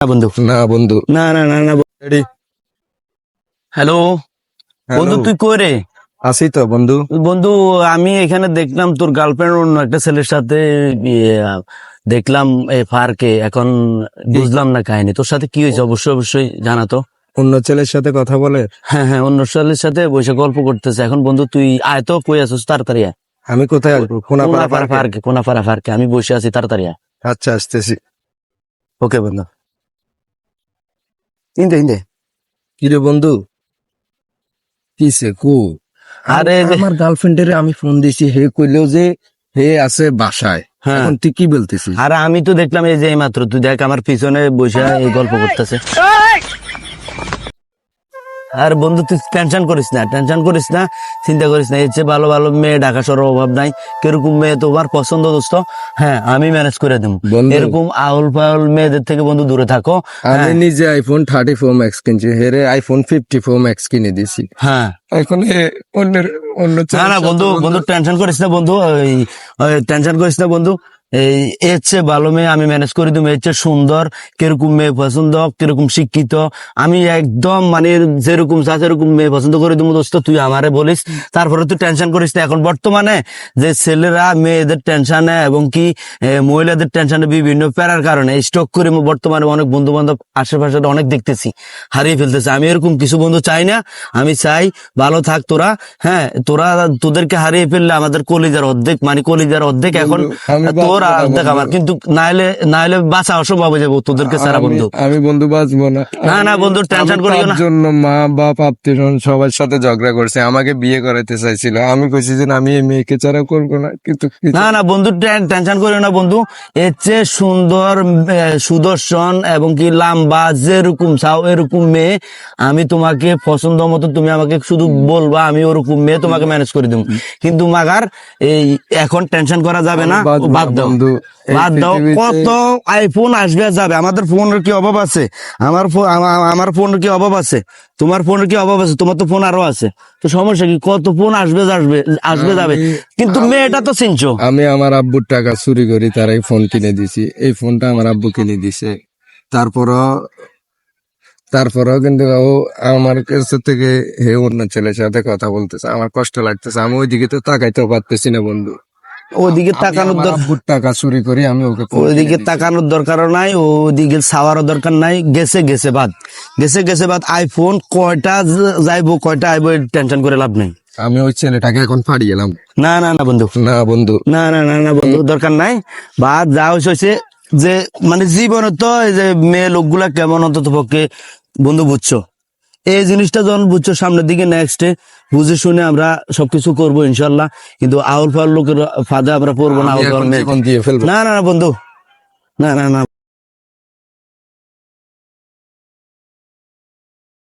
না বন্ধু। না বন্ধু। না না না না রেডি হ্যালো বন্ধু তুই কই রে? তো বন্ধু। বন্ধু আমি এখানে দেখলাম তোর গার্লফ্রেন্ড অন্য একটা ছেলের সাথে ইয়ে, দেখলাম পার্কে এখন বুঝলাম না কাহিনী। তোর সাথে কি হয়েছে? অবশ্যই অবশ্যই জানাতো অন্য ছেলের সাথে কথা বলে? হ্যাঁ হ্যাঁ অন্য ছেলের সাথে বসে গল্প করতেছে। এখন বন্ধু তুই আয় তো কই আছিস? তাড়াতাড়ি আয়। আমি কোথায় আসব? কোনাপাড়া পার্কে? পার্কে কোনাপাড়া পার্কে আমি বসে আছি তাড়াতাড়ি আয়। আচ্ছা আসতেছি। ওকে বন্ধু। ইন্দে ইন্দে। কিরে বন্ধু? কিসে কু? আরে আমার গার্লফ্রেন্ডের আমি ফোন দিছি হে কইলেও যে হে আছে বাসায়। হ্যাঁ। এখন তুই কি বলতেছিস? আরে আমি তো দেখলাম এই যে এই মাত্র তুই দেখ আমার পিছনে বসে এই গল্প করতেছে। আর বন্ধু তুই টেনশন করিস না টেনশন করিস না চিন্তা করিস না এর চেয়ে ভালো ভালো মেয়ে ঢাকা শহরের অভাব নাই কীরকম মেয়ে তোমার পছন্দ দোস্ত? হ্যাঁ আমি ম্যানেজ করে দেবো। এরকম আউল ফাউল মেয়েদের থেকে বন্ধু দূরে থাকো। আমি হ্যাঁ নিজে আইফোন থার্টি ফোর ম্যাক্স কিনছি হেরে আইফোন ফিফটি ফোর ম্যাক্স কিনে দিছি। হ্যাঁ। এখন অন্যের অন্য না না বন্ধু বন্ধু টেনশন করিস না বন্ধু টেনশন করিস না বন্ধু। এই এর চেয়ে ভালো মেয়ে আমি ম্যানেজ করে দিব এর চেয়ে সুন্দর কীরকম মেয়ে পছন্দ কীরকম শিক্ষিত। আমি একদম মানে যেরকম চা সেরকম মেয়ে পছন্দ করে দিব দোস্ত তুই আমারে বলিস তারপরে তুই টেনশন করিস না। এখন বর্তমানে যে ছেলেরা মেয়েদের টেনশনে এবং কি মহিলাদের টেনশনে বিভিন্ন প্যারার কারণে স্টক করে বর্তমানে অনেক বন্ধু বান্ধব আশেপাশে অনেক দেখতেছি হারিয়ে ফেলতেছে। আমি এরকম কিছু বন্ধু চাই না আমি চাই ভালো থাক তোরা হ্যাঁ তোরা তোদেরকে হারিয়ে ফেললে আমাদের কলিজার অর্ধেক মানে কলিজার অর্ধেক এখন আমি তোর। আমার কিন্তু বাঁচা অসম্ভব হয়ে যাব তোদেরকে সারা বন্ধু। আমি বন্ধু বাঁচবো না। না, না, বন্ধু, টেনশন করিও না। জন্য মা বাপ সবার সাথে ঝগড়া করছে। আমাকে বিয়ে করাতে চাইছিল। আমি কইছি যে আমি এই মেয়েকে ছাড়া করব না কিন্তু না না বন্ধু টেনশন করিও না বন্ধু। এর চেয়ে সুন্দর সুদর্শন এবং কি লাম্বা যেরকম চাও এরকম মেয়ে আমি তোমাকে পছন্দ মতো তুমি আমাকে শুধু বলবা আমি ওরকম মেয়ে তোমাকে ম্যানেজ করে দেবো। কিন্তু মাগার এই এখন টেনশন করা যাবে না বাদ দাও। বন্ধু বাদ দাও কত আইফোন আসবে যাবে। আমাদের ফোনের কি অভাব আছে? আমার ফোন আমার ফোনের কি অভাব আছে? তোমার ফোনের কি অভাব আছে? তোমার তো ফোন আরও আছে। তো সমস্যা কি? কত ফোন আসবে আসবে আসবে যাবে। কিন্তু মেয়েটা তো চিনছো। আমি আমার আব্বুর টাকা চুরি করি তার এই ফোন কিনে দিছি। এই ফোনটা আমার আব্বু কিনে দিছে। তারপরও তারপরেও কিন্তু ও আমার কাছে থেকে হে অন্য ছেলের সাথে কথা বলতেছে। আমার কষ্ট লাগতেছে। আমি ওইদিকে তো তাকাইতেও পারতেছি না বন্ধু। ওদিকে তাকানোর টাকা চুরি করি আমি ওকে দিছি। তাকানোর দরকার নাই ওদিকে ছাওয়ারও দরকার নাই গেছে গেছে বাদ। গেছে গেছে বাদ আইফোন কয়টা যাইবো কয়টা আইবো টেনশন করে লাভ নাই। আমি ওই ছেলেটাকে এখন ফাড়ি গেলাম না না না বন্ধু। না বন্ধু। না না না না বন্ধু দরকার নাই। বা যা হয়েছে যে মানে জীবনে তো এই যে মেয়ে লোকগুলা কেমন অন্তত পক্ষে বন্ধু বুঝছ? এই জিনিসটা যখন বুঝছ সামনের দিকে নেক্সট বুঝে শুনে আমরা সবকিছু করব ইনশাল্লাহ। কিন্তু আউল ফাউল লোকের ফাঁদে আমরা পড়ব না আউল না না না বন্ধু। না না না।